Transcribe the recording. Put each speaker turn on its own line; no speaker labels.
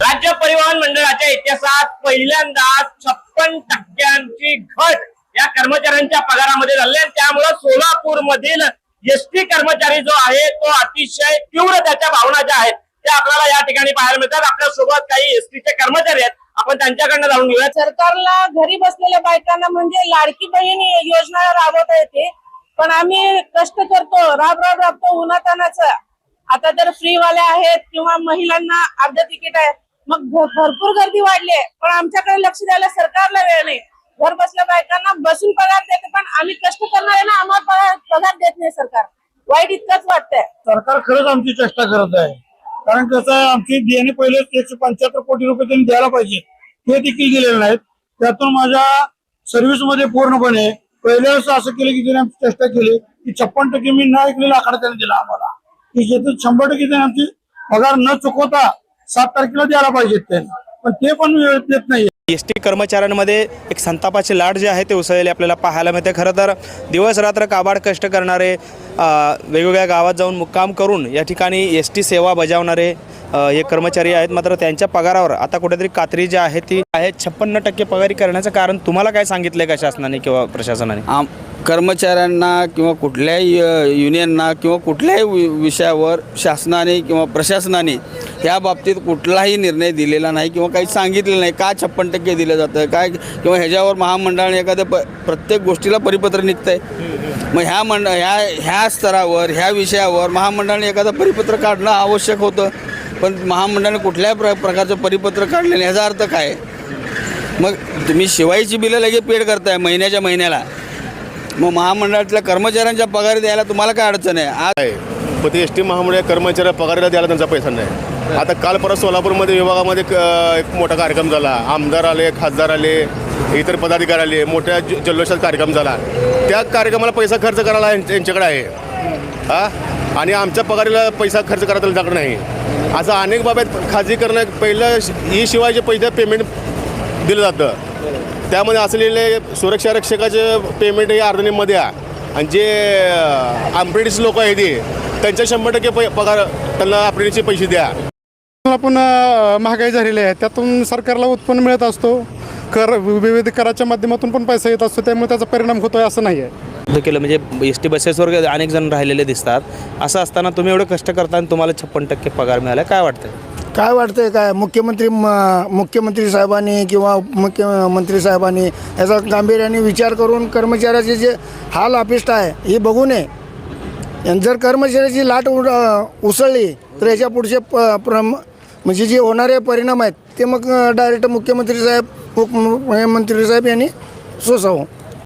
राज्य परिवहन मंडळाच्या इतिहासात पहिल्यांदाच छप्पन टक्क्यांची घट या कर्मचाऱ्यांच्या पगारामध्ये झाली आणि त्यामुळे सोलापूर मधील एसटी कर्मचारी जो आहे तो अतिशय तीव्र त्याच्या भावना ज्या आहेत त्या आपल्याला या ठिकाणी पाहायला मिळतात. आपल्यासोबत काही एसटीचे कर्मचारी आहेत. आपण त्यांच्याकडनं जाणून घेऊया.
सरकारला घरी बसलेल्या बायकांना म्हणजे लाडकी बहीण योजना राबवता येते पण आम्ही कष्ट करतो राब राब राबतो उन्हातानाच. आता तर फ्री वाले आहेत किंवा महिलांना अर्ध तिकीट आहे मग भरपूर गर्दी वाढली आहे. पण आमच्याकडे लक्ष द्यायला सरकारला वेळ नाही. घर बसल्या बायकांना बसून पगार देते पण आम्ही कष्ट करणार ना आम्हाला पगार पगार देत नाही सरकार. वाईट इतकंच वाटतंय.
सरकार खरंच आमची चेष्टा करत आहे. कारण कसं आहे आमची देणे पहिले एकशे पंच्याहत्तर कोटी रुपये त्यांनी द्यायला पाहिजे. ते देखील दिलेले नाहीत. त्यातून माझ्या सर्व्हिसमध्ये पूर्णपणे पहिल्या वेळेस असं केलं की त्यांनी आमची चेष्टा केली की छप्पन टक्के मी न ऐकलेला आकडा त्याने दिला आम्हाला. की ज्यातून शंभर टक्के त्यांनी आमची पगार न चुकवता सात तारखेला द्यायला पाहिजेत त्यांनी पण ते पण वेळेत देत नाही
एस टी कर्मचाऱ्यांमध्ये एक संतापाची लाट जे आहे ते उसळलेले आपल्याला पाहायला मिळते. खरं तर दिवस रात्र काबाड कष्ट करणारे अ, वेगवेगळ्या गावात जाऊन मुक्काम करून या ठिकाणी एस टी सेवा बजावणारे हे कर्मचारी आहेत. मात्र त्यांच्या पगारावर आता कुठेतरी कात्री जी आहे ती आहे छप्पन्न टक्के पगारी करण्याचं कारण तुम्हाला काय सांगितलंय का शासनाने किंवा प्रशासनाने?
आम कर्मचाऱ्यांना किंवा कुठल्याही युनियनना किंवा कुठल्याही वि- विषयावर शासनाने किंवा प्रशासनाने या बाबतीत कुठलाही निर्णय दिलेला नाही किंवा काही सांगितलेलं नाही. का छप्पन टक्के दिलं जातं? काय किंवा ह्याच्यावर महामंडळाने एखाद्या प प्रत्येक गोष्टीला परिपत्र निघतंय. मग ह्या मंड ह्या ह्या स्तरावर ह्या विषयावर महामंडळाने एखादं परिपत्र काढणं आवश्यक होतं. पण महामंडळाने कुठल्याही प्र प्रकारचं परिपत्र काढलेलं ह्याचा अर्थ काय? मग तुम्ही शिवायची बिलं लगेच पेड करताय महिन्याच्या महिन्याला. मग महामंडळातल्या कर्मचाऱ्यांच्या पगार द्यायला तुम्हाला काय अडचण आहे? आज
आहे पण ते एस टी महामंडळ कर्मचाऱ्या पगाराला द्यायला त्यांचा पैसा नाही. आता काल परत सोलापूरमध्ये विभागामध्ये क- एक मोठा कार्यक्रम झाला. आमदार आले खासदार आले इतर पदाधिकारी आले मोठ्या ज- जल्लोषात कार्यक्रम झाला. त्या कार्यक्रमाला पैसा खर्च करायला यांच्या- यांच्याकडे आहे. हा? आणि आमच्या पगारीला पैसा खर्च करायला त्यांच्याकडे नाही. असं अनेक बाबत खाजगीकरण पहिलं ई शिवायचे पैसे पेमेंट दिलं जातं. त्यामध्ये असलेले सुरक्षा रक्षकाचे पेमेंट हे अर्धनीमध्ये आहे. आणि जे अम्प्रेडिस लोक आहेत ते त्यांच्या शंभर टक्के पै पगार त्यांना अप्रेंटिसचे पैसे द्या.
पण महागाई झालेली आहे. त्यातून सरकारला उत्पन्न मिळत असतो. कर विविध कराच्या माध्यमातून पण पैसा येत असतो. त्यामुळे त्याचा परिणाम होतोय असं नाही आहे
केलं. म्हणजे एस टी बसेसवर अनेक जण राहिलेले दिसतात. असं असताना तुम्ही एवढं कष्ट करता आणि तुम्हाला छप्पन टक्के पगार मिळाला. काय वाटतंय?
काय वाटतंय काय? मुख्यमंत्री म- मुख्यमंत्री साहेबांनी किंवा मुख्यमंत्री साहेबांनी याचा गांभीर्याने विचार करून कर्मचाऱ्याचे जे हाल अपिष्ट आहे हे बघू नये. आणि जर कर्मचाऱ्याची लाट उड उसळली तर याच्या पुढचे प प्रम म्हणजे जे होणारे परिणाम आहेत ते मग डायरेक्ट मुख्यमंत्री साहेब उपमुख्यमंत्री साहेब यांनी सोसावं.